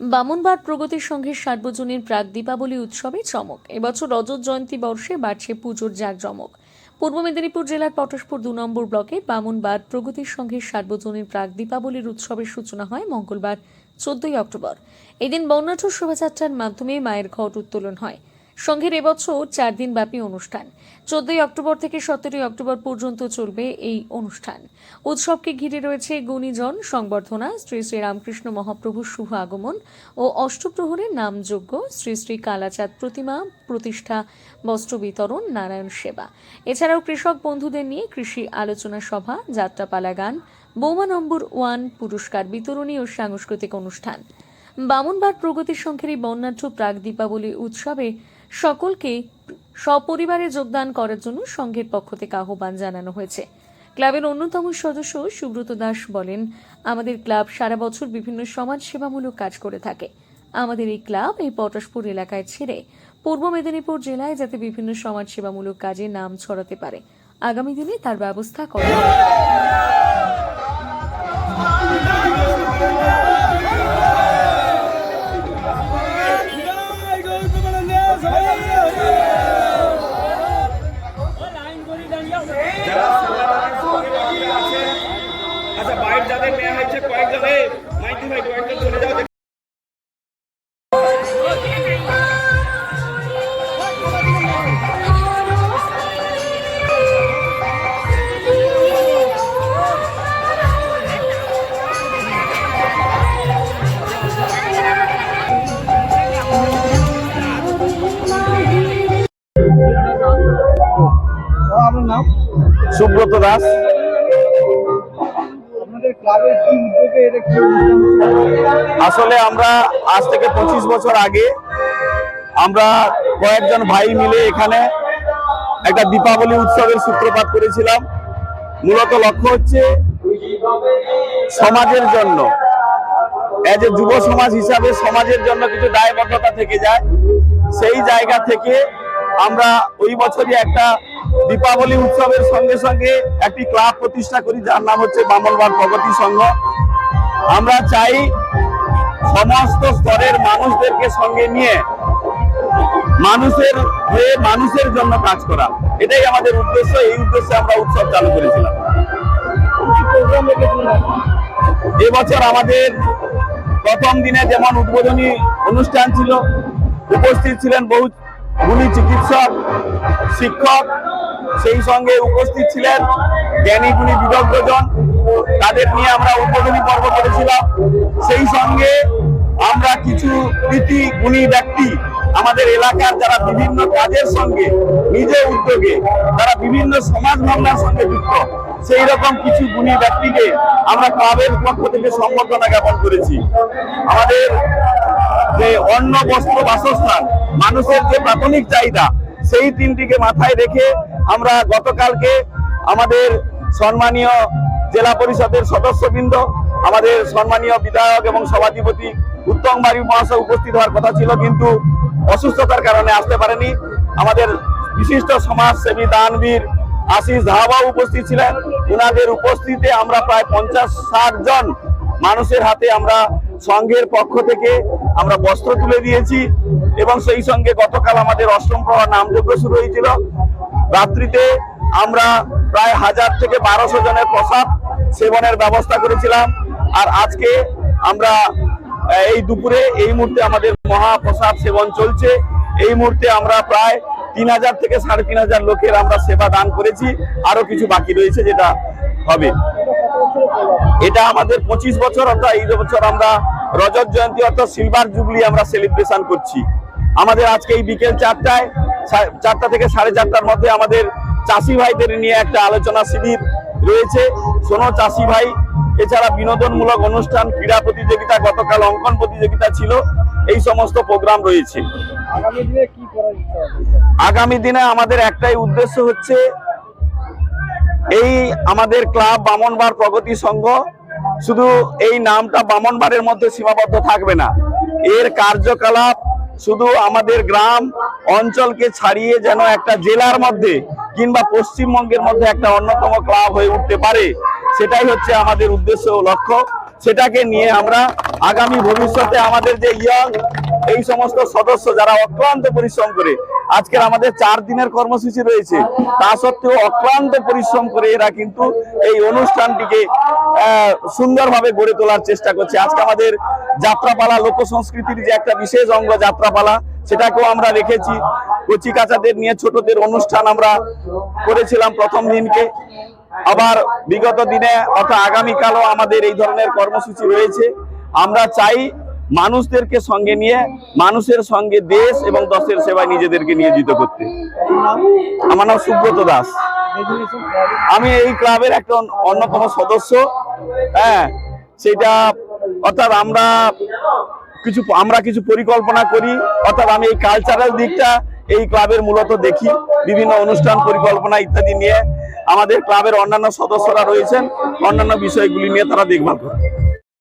বামনবাট প্রগতির সঙ্গে সার্বজনীন প্রাক দীপাবলি উৎসবে চমক। এবছর রজত জয়ন্তী বর্ষে বাড়ছে পুজোর জাঁকজমক। পূর্ব মেদিনীপুর জেলার পটশপুর দু নম্বর ব্লকে বামনবাদ প্রগতির সঙ্গে সার্বজনীন প্রাক দীপাবলির উৎসবের সূচনা হয় মঙ্গলবার, চোদ্দই অক্টোবর। এদিন বর্ণাঢ্য শোভাযাত্রার মাধ্যমে মায়ের ঘট উত্তোলন হয়। সংঘের এবছর চার দিন ব্যাপী অনুষ্ঠান। চোদ্দই অক্টোবর থেকে সতেরোই অক্টোবর পর্যন্ত চলবে এই অনুষ্ঠান। উৎসবকে ঘিরে রয়েছে গুণীজন, সংবর্ধনা, শ্রী শ্রী রামকৃষ্ণ মহাপ্রভুর শুভ আগমন ও অষ্টপ্রহরের নামযোগ্য শ্রী শ্রী কালাচাঁদ প্রতিমা, প্রতিষ্ঠা, বস্ত্র বিতরণ, নারায়ণ সেবা। এছাড়াও কৃষক বন্ধুদের নিয়ে কৃষি আলোচনা সভা, যাত্রাপালা গান, বৌমা নম্বর ওয়ান, পুরস্কার বিতরণী ও সাংস্কৃতিক অনুষ্ঠান। বামনবাট প্রগতি সংঘের এই বর্ণাঢ্য প্রাক দীপাবলি উৎসবে সকলকে সপরিবারে যোগদান করার জন্য সংঘের পক্ষ থেকে আহ্বান জানানো হয়েছে। ক্লাবের অন্যতম সদস্য সুব্রত দাস বলেন, আমাদের ক্লাব সারা বছর বিভিন্ন সমাজসেবামূলক কাজ করে থাকে। আমাদের এই ক্লাব এই পটাশপুর এলাকায় ছেড়ে পূর্ব মেদিনীপুর জেলায় যাতে বিভিন্ন সমাজসেবামূলক কাজে নাম ছড়াতে পারে। আগামী দিনে তার ব্যবস্থা করা হচ্ছে? আসলে আমরা আজ থেকে পঁচিশ বছর আগে আমরা কয়েকজন ভাই মিলে এখানে একটা দীপাবলি উৎসবের সূত্রপাত করেছিলাম। মূলত লক্ষ্য হচ্ছে সমাজের জন্য। এজ এ যুব সমাজ হিসাবে সমাজের জন্য কিছু দায়বদ্ধতা থেকে যায় সেই জায়গা থেকে আমরা ওই বছরই একটা দীপাবলি উৎসবের সঙ্গে সঙ্গে একটি ক্লাব প্রতিষ্ঠা করি, যার নাম হচ্ছে বামলবার প্রগতি সংঘ। আমরা চাই সমস্ত স্তরের মানুষদেরকে সঙ্গে নিয়ে মানুষের হয়ে মানুষের জন্য কাজ করা। এটাই আমাদের উদ্দেশ্য, এই উদ্দেশ্যে আমরা উৎসব চালু করেছিলাম। এবছর আমাদের প্রথম দিনে যেমন উদ্বোধনী অনুষ্ঠান ছিল, উপস্থিত ছিলেন বহু গুণী চিকিৎসক, শিক্ষক সেই সঙ্গে উপস্থিত ছিলেন জ্ঞানী গুণী বিদগ্ধজন তাদের নিয়ে আমরা উদ্বোধনী পর্ব করেছিলাম। সেই সঙ্গে আমরা কিছু কৃতি গুণী ব্যক্তি আমাদের এলাকার যারা বিভিন্ন কাজের সঙ্গে নিজে উদ্যোগে, তারা বিভিন্ন সমাজ ভাবনার সঙ্গে যুক্ত। সেই রকম কিছু গুণী ব্যক্তিকে আমরা ক্লাবের পক্ষ থেকে সম্বর্ধনা জ্ঞাপন করেছি। আমাদের যে অন্ন, বস্ত্র, বাসস্থান, মানুষের যে প্রাথমিক চাহিদা, সেই তিনটিকে মাথায় রেখে আমরা গতকালকে আমাদের সম্মানীয় জেলা পরিষদের সদস্যবৃন্দ, আমাদের সম্মানীয় বিধায়ক এবং সভাধিপতি উত্তম বাড়ি মহাশয় উপস্থিত হওয়ার কথা ছিল, কিন্তু অসুস্থতার কারণে আসতে পারেনি। আমাদের বিশিষ্ট সমাজসেবী দানবীর আশিস ধাবা উপস্থিত ছিলেন। ওনাদের উপস্থিতিতে আমরা প্রায় পঞ্চাশ ষাট জন মানুষের হাতে আমরা সংঘের পক্ষ থেকে আমরা বস্ত্র তুলে দিয়েছি এবং সেই সঙ্গে গতকাল আমাদের অষ্টম প্রহর নামযজ্ঞ শুরু হয়েছিল। রাত্রিতে আমরা প্রায় হাজার থেকে বারোশো জনের প্রসাদ সেবনের ব্যবস্থা করেছিলাম। আর আজকে আমরা এই দুপুরে এই মুহূর্তে আমাদের মহাপ্রসাদ সেবন চলছে। এই মুহূর্তে আমরা প্রায় তিন হাজার থেকে সাড়ে তিন হাজার লোকের আমরা সেবা দান করেছি। আরও কিছু বাকি রয়েছে যেটা হবে। এটা আমাদের পঁচিশ বছর, অর্থাৎ এই বছর আমরা রজত জয়ন্তী অর্থাৎ সিলভার জুবলি আমরা সেলিব্রেশন করছি। আমাদের আজকে এই বিকেল চারটায় চারটা থেকে সাড়ে চারটার মধ্যে আমাদের চাষি ভাইদের নিয়ে একটা আলোচনা শিবির রয়েছে। শোনো চাষি ভাই এছাড়া বিনোদনমূলক অনুষ্ঠান ক্রীড়া প্রতিযোগিতা গতকাল অঙ্কন প্রতিযোগিতা ছিল। এই সমস্ত প্রোগ্রাম রয়েছে। আগামী দিনে আমাদের একটাই উদ্দেশ্য হচ্ছে এই আমাদের ক্লাব বামনবার প্রগতি সংঘ। শুধু এই নামটা বামনবারের মধ্যে সীমাবদ্ধ থাকবে না। এর কার্যকলাপ শুধু আমাদের গ্রাম অঞ্চলকে ছাড়িয়ে যেন একটা জেলার মধ্যে কিংবা পশ্চিমবঙ্গের মধ্যে একটা অন্যতম ক্লাব হয়ে উঠতে পারে, সেটাই হচ্ছে আমাদের উদ্দেশ্য ও লক্ষ্য। সেটাকে নিয়ে আমরা আগামী ভবিষ্যতে আমাদের যে ইয়ং এই সমস্ত সদস্য যারা অক্লান্ত পরিশ্রম করে আজকের আমাদের চার দিনের কর্মসূচি রয়েছে, তা সত্ত্বেও অক্লান্ত পরিশ্রম করে এরা কিন্তু এই অনুষ্ঠানটিকে সুন্দরভাবে গড়ে তোলার চেষ্টা করছে। আজকে আমাদের যাত্রাপালা, লোক সংস্কৃতির যে একটা বিশেষ অঙ্গ যাত্রাপালা, সেটাকেও আমরা রেখেছি। কচি কাচাদের নিয়ে ছোটদের অনুষ্ঠান আমরা করেছিলাম প্রথম দিনকে। আবার বিগত দিনে অর্থাৎ আগামীকালও আমাদের এই ধরনের কর্মসূচি রয়েছে। আমরা চাই মানুষদেরকে সঙ্গে নিয়ে, মানুষের সঙ্গে দেশ এবং দশের সেবায় নিজেদেরকে নিয়োজিত করতে। আমার নাম সুব্রত দাস। আমি এই ক্লাবের একটা অন্যতম সদস্য। হ্যাঁ সেটা অর্থাৎ আমরা কিছু আমরা কিছু পরিকল্পনা করি। অর্থাৎ আমি এই কালচারাল দিকটা এই ক্লাবের মূলত দেখি। বিভিন্ন অনুষ্ঠান পরিকল্পনা ইত্যাদি নিয়ে আমাদের ক্লাবের অন্যান্য সদস্যরা রয়েছেন। অন্যান্য বিষয়গুলি নিয়ে তারা দেখভাল করে